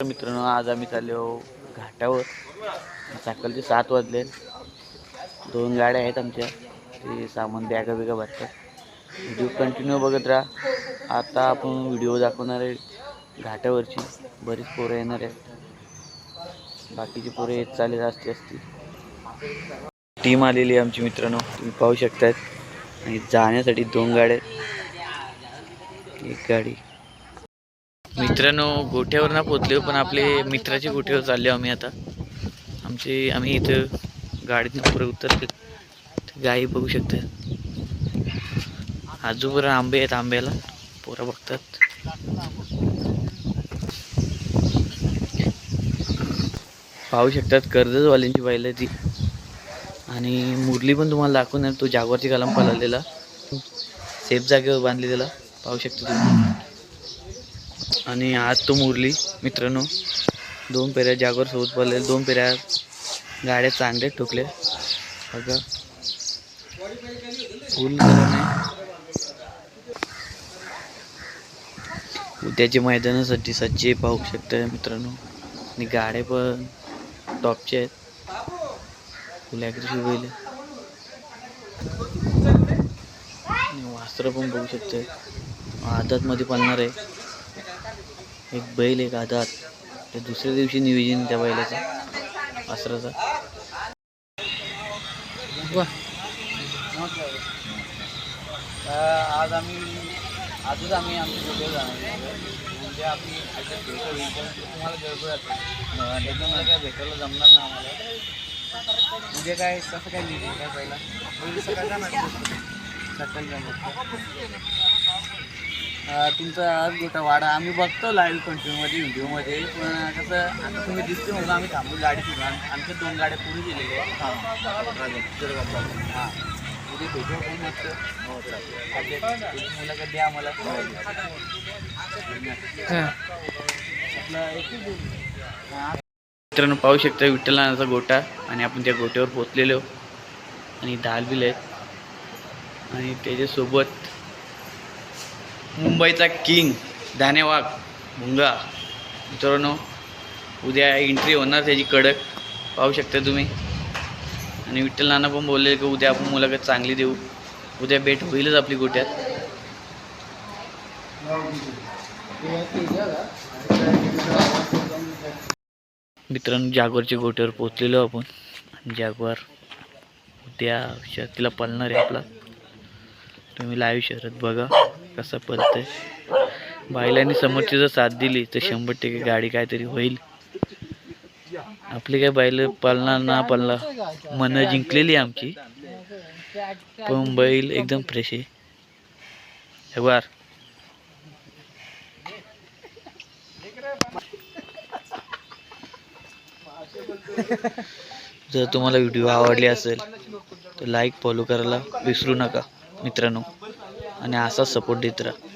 मित्रांनो आज आम्ही चाललो घाटावर. सकाळचे सात वाजले. दोन गाड्या आहेत आमच्या. ते सामान बॅगा बिगा भरतात. व्हिडिओ कंटिन्यू बघत राहा. आता आपण व्हिडिओ दाखवणार आहे घाटावरची. बरीच पोरं येणार आहेत. बाकीची पोरं येत चालेल असते असतील. टीम आलेली आहे आमची मित्रांनो. तुम्ही पाहू शकतात आणि जाण्यासाठी दोन गाड्या आहेत. एक गाडी मित्रांनो गोठ्यावर ना पोचले पण आपले मित्राचे गोठ्यावर चालले आम्ही आता. आमचे आम्ही इथं गाडीतून पुढे उतरले गाई बघू शकता आजूबर आंबे आहेत आंब्याला. पोरं बघतात. पाहू शकतात कर्जतवाल्यांची बैल आहे ती. आणि मुरली पण तुम्हाला दाखवून तो जागवारची कलम पळालेला. सेफ जागेवर बांधली त्याला पाहू शकता तुम्ही. आणि आज तो मुरली मित्रांनो. दोन पेऱ्या जागोर सोबत पडले दोन पेऱ्या गाड्या चांगले ठोकले अगं फुल उद्याच्या मैदानासाठी सज्जे पाहू शकता मित्रांनो. आणि गाड्या पण टॉपचे आहेत. फुल्याकडे ॲग्रेसिव्ह बैल वास्त्र पण बघू शकते. आदातमध्ये पडणार आहे. एक बैल एक आधात ते दुसऱ्या दिवशी नियोजन त्या बैलाचं. वासराचं आज आम्ही आजच आम्ही आमच्या व्हिडिओ जाणार म्हणजे आपली आता भेट होईल पण तुम्हाला गडबड असेल त्याचं मला काय भेटायला जमणार नाही आम्हाला. म्हणजे काय कसं काय लिहिलं काय पहिला? सकाळी जाणार सकाळी जाणार तुमचा आज गोटा वाडा. आम्ही बघतो लाईव्ह कंटिन्यूमध्ये व्हिडिओमध्ये पण कसं आता तुम्ही दिसते म्हणून आम्ही थांबू गाडी सुरू आमच्या दोन गाड्या पुढे गेलेल्या आहेत. हां. उद्या भेटू मस्त. हो चालेल. मुलाखत द्या आम्हाला. आपलं. हां, मित्रांनो पाहू शकता विठ्ठलाचा गोटा आणि आपण त्या गोट्यावर पोचलेलो आणि दाल बिल आहेत. आणि त्याच्यासोबत मुंबईचा किंग दानेवाग भुंगा मित्रांनो उद्या एंट्री होणार त्याची कडक. पाहू शकता तुम्ही. आणि विठ्ठल नाना पण बोलले की उद्या आपण मुलाखत चांगली देऊ. उद्या भेट होईलच आपली गोट्यात. मित्रांनो जागवारच्या गोट्यावर पोचलेलो आपण. जागवार उद्या तिला पळणार आहे आपला. तुम्ही लाईव्ह शहरात बघा कसं पडतंय. बायलांनी समोरची जर साथ दिली तर शंभर टक्के गाडी काहीतरी होईल. आपली काय बैल पळणार ना पळणार मन जिंकलेली आमची. पण बैल एकदम फ्रेश आहे. बार जर तुम्हाला व्हिडिओ आवडले असेल तर लाईक फॉलो करायला विसरू नका. मित्रांनो. आणि असा सपोर्ट देत राहा.